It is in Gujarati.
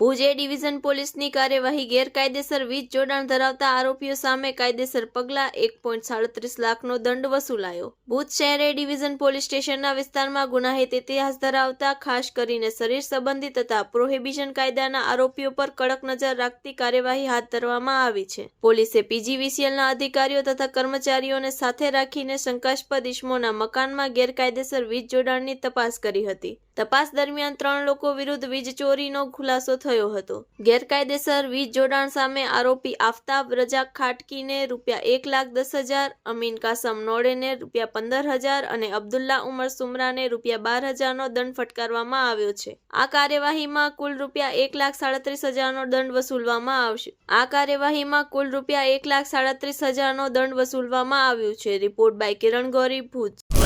ભુજ એ ડિવિઝન પોલીસની કાર્યવાહી ગેરકાયદેસર વીજ જોડાણ ધરાવતા આરોપીઓ સામે કાયદેસર પગલાં એક પોઈન્ટ સાડત્રીસ લાખનો દંડ વસૂલાયો. ભુજ શહેર એ ડિવિઝન પોલીસ સ્ટેશનના વિસ્તારમાં ગુનાહિત ઇતિહાસ ધરાવતા, ખાસ કરીને શરીર સંબંધી તથા પ્રોહિબિશન કાયદાના આરોપીઓ પર કડક નજર રાખતી કાર્યવાહી હાથ ધરવામાં આવી છે. પોલીસે પીજીવીસીએલના અધિકારીઓ તથા કર્મચારીઓને સાથે રાખીને શંકાસ્પદ ઇસમોના મકાનમાં ગેરકાયદેસર વીજ જોડાણની તપાસ કરી હતી. તપાસ દરમિયાન ત્રણ લોકો વિરુદ્ધ વીજ ચોરીનો ખુલાસો થયો હતો. ગેરકાયદેસર વીજ જોડાણ સામે આરોપી આફતાબ રજાક ખાટકીને રૂપિયા એક લાખ દસ હજાર, અમીન કાસમ નોડેને રૂપિયા પંદર હજાર અને અબ્દુલ્લા ઉમર સુમરાને રૂપિયા બાર હજારનો દંડ ફટકારવામાં આવ્યો છે. આ કાર્યવાહીમાં કુલ રૂપિયા એક લાખ સાડત્રીસ હજારનો દંડ વસૂલવામાં આવશે. આ કાર્યવાહીમાં કુલ રૂપિયા એક લાખ સાડત્રીસ હજારનો દંડ વસૂલવામાં આવ્યું છે. Report by Kiran Gori Bhuj.